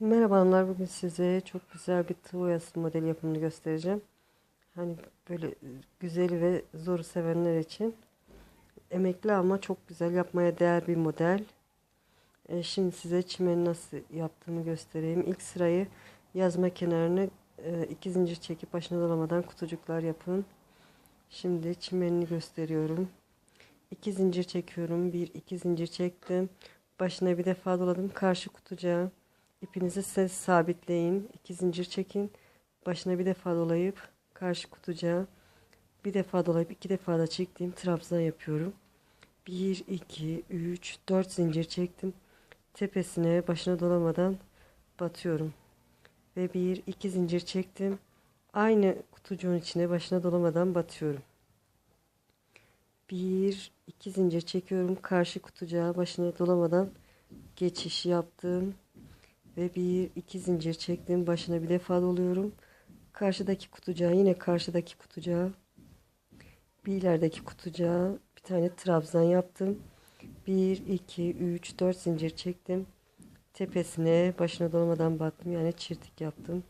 Merhaba hanımlar bugün size çok güzel bir tığ oyası modeli yapımını göstereceğim. Hani böyle güzel ve zoru sevenler için emekli ama çok güzel yapmaya değer bir model. E, şimdi size çimeni nasıl yaptığımı göstereyim. İlk sırayı yazma kenarını e, iki zincir çekip başına dolamadan kutucuklar yapın. Şimdi çimenini gösteriyorum. İki zincir çekiyorum. Bir iki zincir çektim. Başına bir defa doladım. Karşı kutucuğa İpinizi siz sabitleyin. iki zincir çekin. Başına bir defa dolayıp karşı kutucuğa bir defa dolayıp iki defa da çektiğim trabzan yapıyorum. 1 2 3 4 zincir çektim. Tepesine başına dolamadan batıyorum. Ve 1 2 zincir çektim. Aynı kutucuğun içine başına dolamadan batıyorum. 1 2 zincir çekiyorum. Karşı kutucuğa başına dolamadan geçiş yaptım ve bir iki zincir çektim başına bir defa doluyorum. Karşıdaki kutucuğa yine karşıdaki kutucuğa bir ilerideki kutucuğa bir tane trabzan yaptım. 1 2 3 4 zincir çektim. Tepesine başına dolmadan battım yani çirtik yaptım.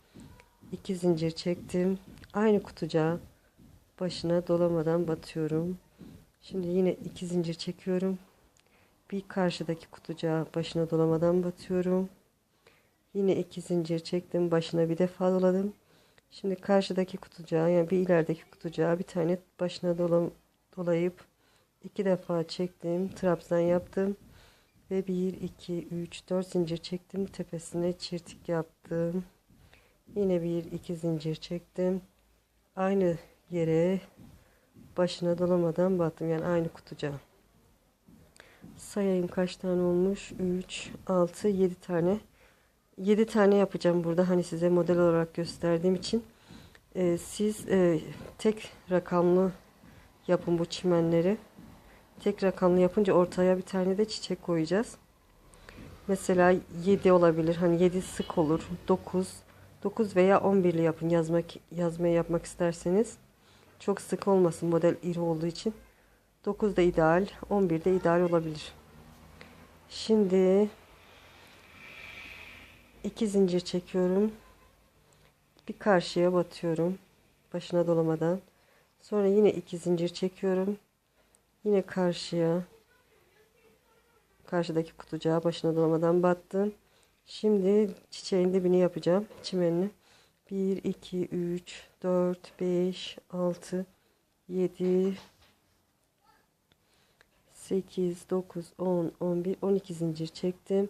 2 zincir çektim. Aynı kutucuğa başına dolamadan batıyorum. Şimdi yine iki zincir çekiyorum. Bir karşıdaki kutucuğa başına dolamadan batıyorum Yine iki zincir çektim. Başına bir defa doladım. Şimdi karşıdaki kutucuğa yani bir ilerideki kutucuğa bir tane başına dolam, dolayıp iki defa çektim. Trabzan yaptım. Ve bir iki üç dört zincir çektim. Tepesine çirtik yaptım. Yine bir iki zincir çektim. Aynı yere başına dolamadan battım. Yani aynı kutucuğa. Sayayım kaç tane olmuş? 3, 6, 7 tane 7 tane yapacağım burada hani size model olarak gösterdiğim için. E, siz e, tek rakamlı yapın bu çimenleri. Tek rakamlı yapınca ortaya bir tane de çiçek koyacağız. Mesela 7 olabilir hani 7 sık olur. 9 9 veya 11'li yapın yazmak yazmayı yapmak isterseniz. Çok sık olmasın model iri olduğu için. 9 da ideal 11 de ideal olabilir. Şimdi 2 zincir çekiyorum. Bir karşıya batıyorum. Başına dolamadan. Sonra yine iki zincir çekiyorum. Yine karşıya karşıdaki kutucuğa başına dolamadan battım. Şimdi çiçeğin dibini yapacağım. Çimenini. 1 2 3 4 5 6 7 8 9 10 11 12 zincir çektim.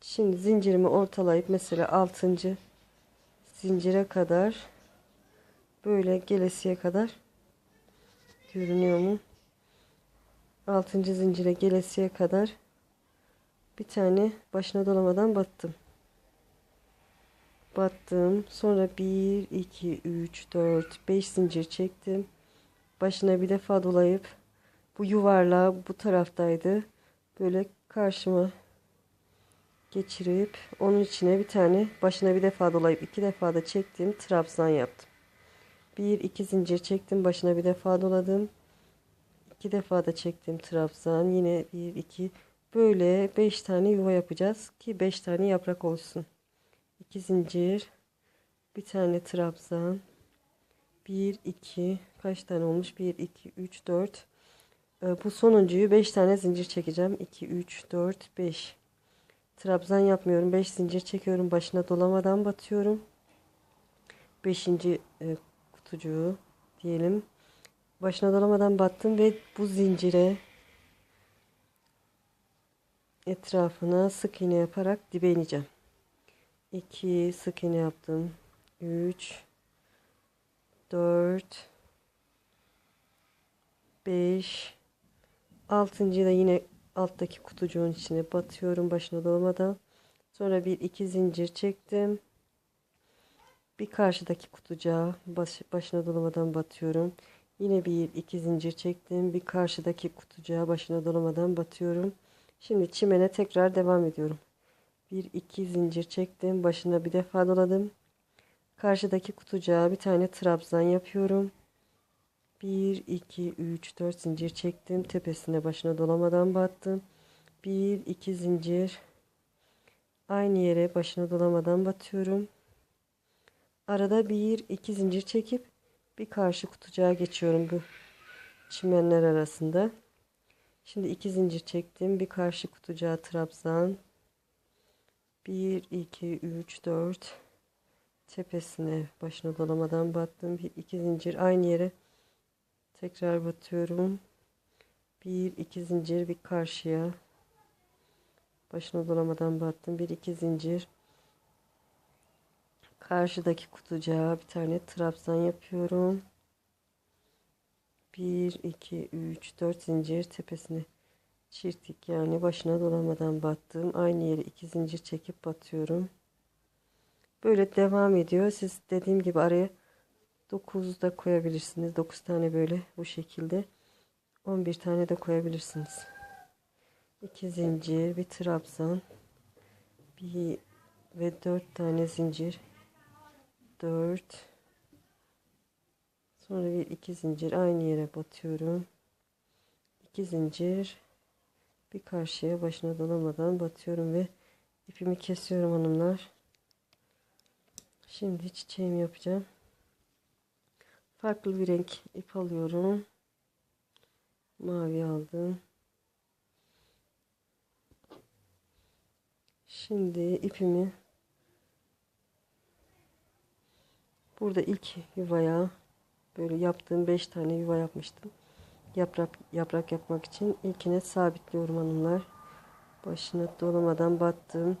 Şimdi zincirimi ortalayıp mesela 6. zincire kadar böyle gelesiye kadar görünüyor mu? 6. zincire gelesiye kadar bir tane başına dolamadan battım. Battım. Sonra 1 2 3 4 5 zincir çektim. Başına bir defa dolayıp bu yuvarlağı bu taraftaydı. Böyle karşıma geçirip onun içine bir tane başına bir defa dolayıp iki defa da çektim trabzan yaptım. Bir iki zincir çektim başına bir defa doladım. iki defa da çektim trabzan yine bir iki. Böyle beş tane yuva yapacağız ki beş tane yaprak olsun. iki zincir bir tane trabzan. Bir iki. Kaç tane olmuş? Bir iki üç dört. Bu sonuncuyu beş tane zincir çekeceğim. 2 3 4 5 Trabzan yapmıyorum. 5 zincir çekiyorum. Başına dolamadan batıyorum. 5. E, kutucuğu diyelim. Başına dolamadan battım ve bu zincire etrafına sık iğne yaparak dibe ineceğim. 2 sık iğne yaptım. 3 4 5 altıncıyı da yine alttaki kutucuğun içine batıyorum başına dolmadan. Sonra bir iki zincir çektim. Bir karşıdaki kutucuğa baş, başına dolamadan batıyorum. Yine bir iki zincir çektim. Bir karşıdaki kutucuğa başına dolamadan batıyorum. Şimdi çimene tekrar devam ediyorum. Bir iki zincir çektim. Başına bir defa doladım. Karşıdaki kutucuğa bir tane trabzan yapıyorum. 1 2 3 4 zincir çektim tepesine başına dolamadan battım 1 2 zincir Aynı yere başına dolamadan batıyorum. Arada bir iki zincir çekip bir karşı kutucuğa geçiyorum bu çimenler arasında. Şimdi iki zincir çektim. Bir karşı kutucuğa trabzan. 1 2 3 4 tepesine başına dolamadan battım. Bir iki zincir aynı yere tekrar batıyorum. Bir iki zincir bir karşıya başına dolamadan battım. Bir iki zincir karşıdaki kutucuğa bir tane trabzan yapıyorum. 1 2 3 4 zincir tepesine çirtik yani başına dolamadan battım. Aynı yere iki zincir çekip batıyorum. Böyle devam ediyor. Siz dediğim gibi araya 9 da koyabilirsiniz. 9 tane böyle bu şekilde. 11 tane de koyabilirsiniz. 2 zincir, bir trabzan, bir ve 4 tane zincir. 4 Sonra bir iki zincir aynı yere batıyorum. 2 zincir bir karşıya başına dolamadan batıyorum ve ipimi kesiyorum hanımlar. Şimdi çiçeğimi yapacağım. Farklı bir renk ip alıyorum. Mavi aldım. Şimdi ipimi burada ilk yuvaya böyle yaptığım 5 tane yuva yapmıştım. Yaprak yaprak yapmak için ilkine sabitliyorum hanımlar. Başına dolamadan battım.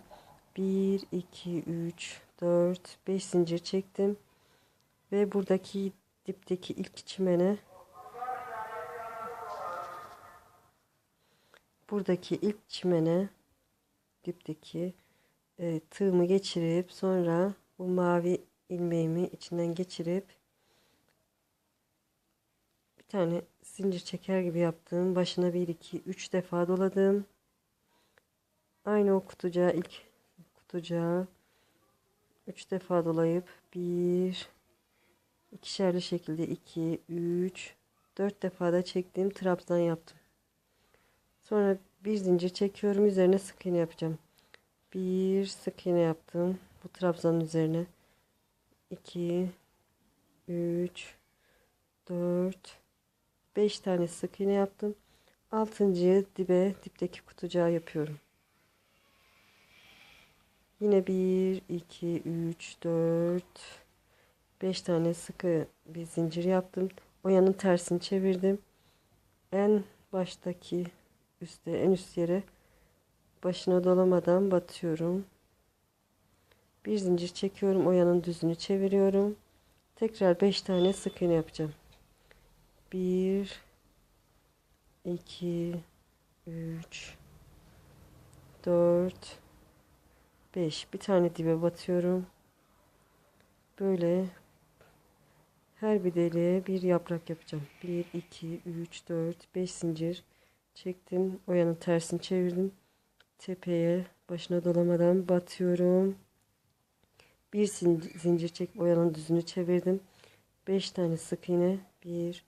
1 2 3 4 5 zincir çektim. Ve buradaki dipteki ilk çimene buradaki ilk çimene dipteki e, tığımı geçirip sonra bu mavi ilmeğimi içinden geçirip bir tane zincir çeker gibi yaptım. Başına 1 2 3 defa doladım. Aynı o kutucuğa ilk kutucuğa 3 defa dolayıp 1 ikişerli şekilde 2 3 4 defa da çektiğim trabzan yaptım. Sonra bir zincir çekiyorum üzerine sık iğne yapacağım. Bir sık iğne yaptım bu trabzanın üzerine. 2 3 4 5 tane sık iğne yaptım. Altıncıyı dibe dipteki kutucuğa yapıyorum. Yine 1 2 3 4 5 tane sıkı bir zincir yaptım. Oyanın tersini çevirdim. En baştaki üstte en üst yere başına dolamadan batıyorum. Bir zincir çekiyorum. Oyanın düzünü çeviriyorum. Tekrar 5 tane sık iğne yapacağım. 1 2 3 4 5 bir tane dibe batıyorum. Böyle her bir deliğe bir yaprak yapacağım. 1 2 3 4 5 zincir çektim. Oyanın tersini çevirdim. Tepeye başına dolamadan batıyorum. Bir zincir çek oyanın düzünü çevirdim. 5 tane sık iğne. 1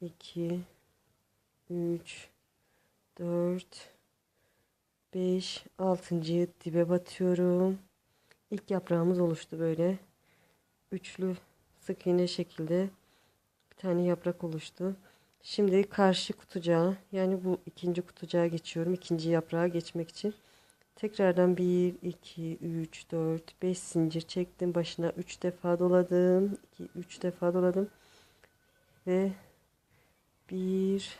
2 3 4 5 altıncıyı dibe batıyorum. İlk yaprağımız oluştu böyle. Üçlü sık iğne şekilde bir tane yaprak oluştu. Şimdi karşı kutucuğa yani bu ikinci kutucuğa geçiyorum. İkinci yaprağa geçmek için. Tekrardan 1, 2, 3, 4, 5 zincir çektim. Başına 3 defa doladım. 2, 3 defa doladım. Ve 1,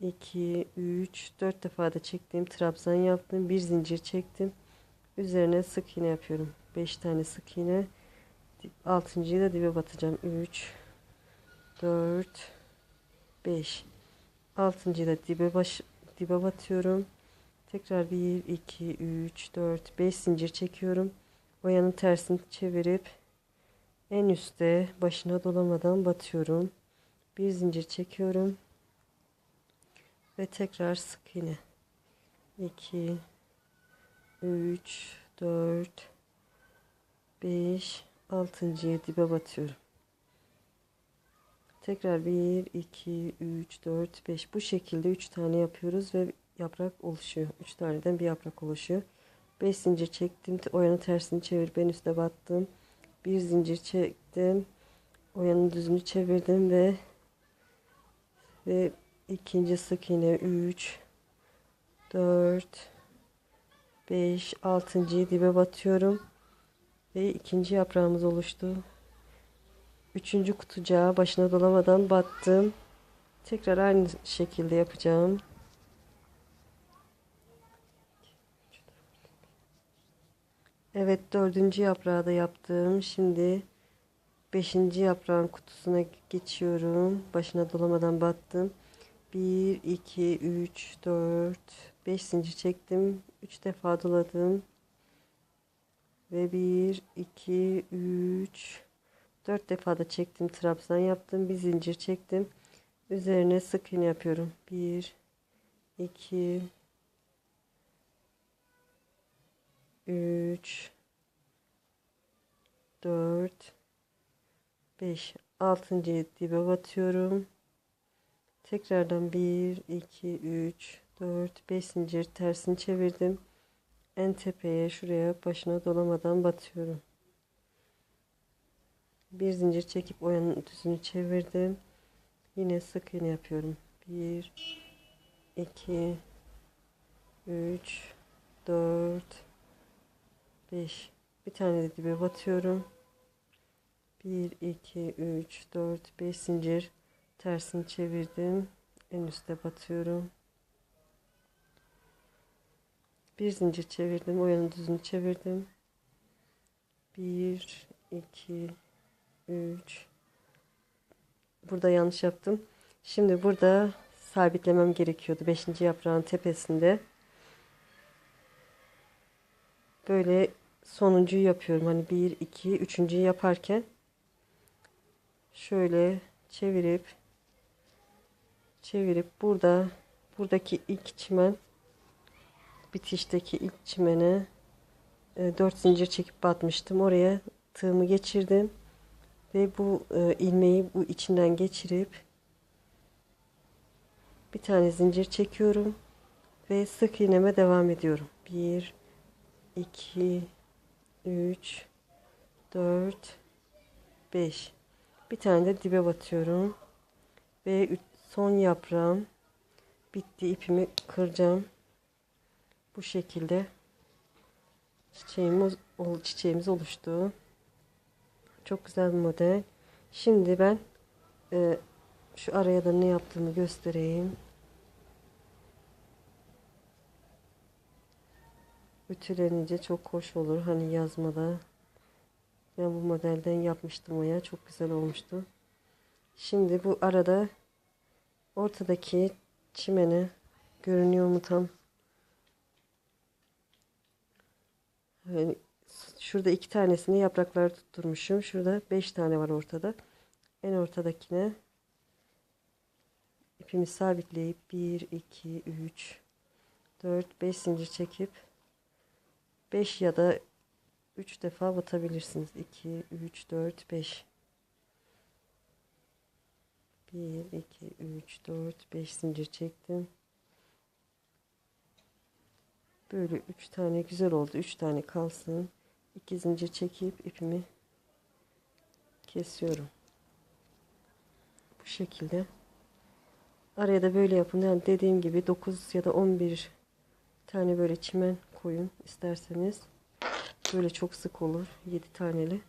2, 3, 4 defa da çektiğim trabzan yaptım. Bir zincir çektim. Üzerine sık iğne yapıyorum. 5 tane sık iğne. 6.yı da dibe batacağım. 3, 4, 5. 6.yı da dibe baş dibe batıyorum. Tekrar 1, 2, 3, 4, 5 zincir çekiyorum. Oyanın tersini çevirip en üstte başına dolamadan batıyorum. Bir zincir çekiyorum. Ve tekrar sık iğne. 2, 3, 4, 5, 6.yı dibe batıyorum. Tekrar 1, 2, 3, 4, 5 bu şekilde 3 tane yapıyoruz ve yaprak oluşuyor. 3 taneden bir yaprak oluşuyor. 5 zincir çektim. Oyanın tersini çevirip en üste battım. Bir zincir çektim. Oyanın düzünü çevirdim ve ve ikinci sık iğne 3 4 5 6. dibe batıyorum ve ikinci yaprağımız oluştu. Üçüncü kutucuğa başına dolamadan battım. Tekrar aynı şekilde yapacağım. Evet dördüncü yaprağı da yaptım. Şimdi beşinci yaprağın kutusuna geçiyorum. Başına dolamadan battım. 1, 2, 3, 4, 5 zincir çektim. 3 defa doladım. Ve 1, 2, 3, 4 defa da çektim. Trabzan yaptım. Bir zincir çektim. Üzerine sık iğne yapıyorum. 1, 2, 3 4 5 6. dibe batıyorum. Tekrardan 1 2 3 4 5 zincir tersini çevirdim. En tepeye şuraya başına dolamadan batıyorum. Bir zincir çekip oyanın düzünü çevirdim. Yine sık iğne yapıyorum. 1 2 3 4 5 bir tane de dibe batıyorum 1 2 3 4 5 zincir tersini çevirdim en üste batıyorum bir zincir çevirdim o yanın düzünü çevirdim 1 2 3 burada yanlış yaptım şimdi burada sabitlemem gerekiyordu 5. yaprağın tepesinde böyle sonuncuyu yapıyorum. Hani 1 2 üçüncüyü yaparken şöyle çevirip çevirip burada buradaki ilk çimen bitişteki ilk çimene 4 e, zincir çekip batmıştım. Oraya tığımı geçirdim ve bu e, ilmeği bu içinden geçirip bir tane zincir çekiyorum ve sık iğneme devam ediyorum. 1 2 3 4 5 bir tane de dibe batıyorum ve son yaprağım bitti ipimi kıracağım bu şekilde çiçeğimiz, çiçeğimiz oluştu çok güzel bir model şimdi ben e, şu araya da ne yaptığımı göstereyim Ütülenince çok hoş olur. Hani yazmada. Ben bu modelden yapmıştım o ya. Çok güzel olmuştu. Şimdi bu arada ortadaki çimene görünüyor mu tam? Şurada iki tanesini yapraklar tutturmuşum. Şurada beş tane var ortada. En ortadakine ipimi sabitleyip 1, 2, 3, 4, 5 zincir çekip 5 ya da 3 defa batabilirsiniz. 2, 3, 4, 5. 1, 2, 3, 4, 5 zincir çektim. Böyle 3 tane güzel oldu. 3 tane kalsın. 2 zincir çekip ipimi kesiyorum. Bu şekilde. Araya da böyle yapın. Yani dediğim gibi 9 ya da 11 tane böyle çimen koyun isterseniz. Böyle çok sık olur. 7 taneli.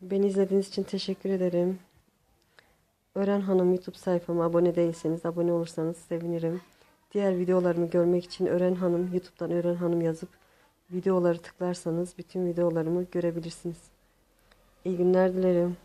Beni izlediğiniz için teşekkür ederim. Öğren Hanım YouTube sayfama abone değilseniz abone olursanız sevinirim. Diğer videolarımı görmek için Öğren Hanım YouTube'dan Öğren Hanım yazıp videoları tıklarsanız bütün videolarımı görebilirsiniz. İyi günler dilerim.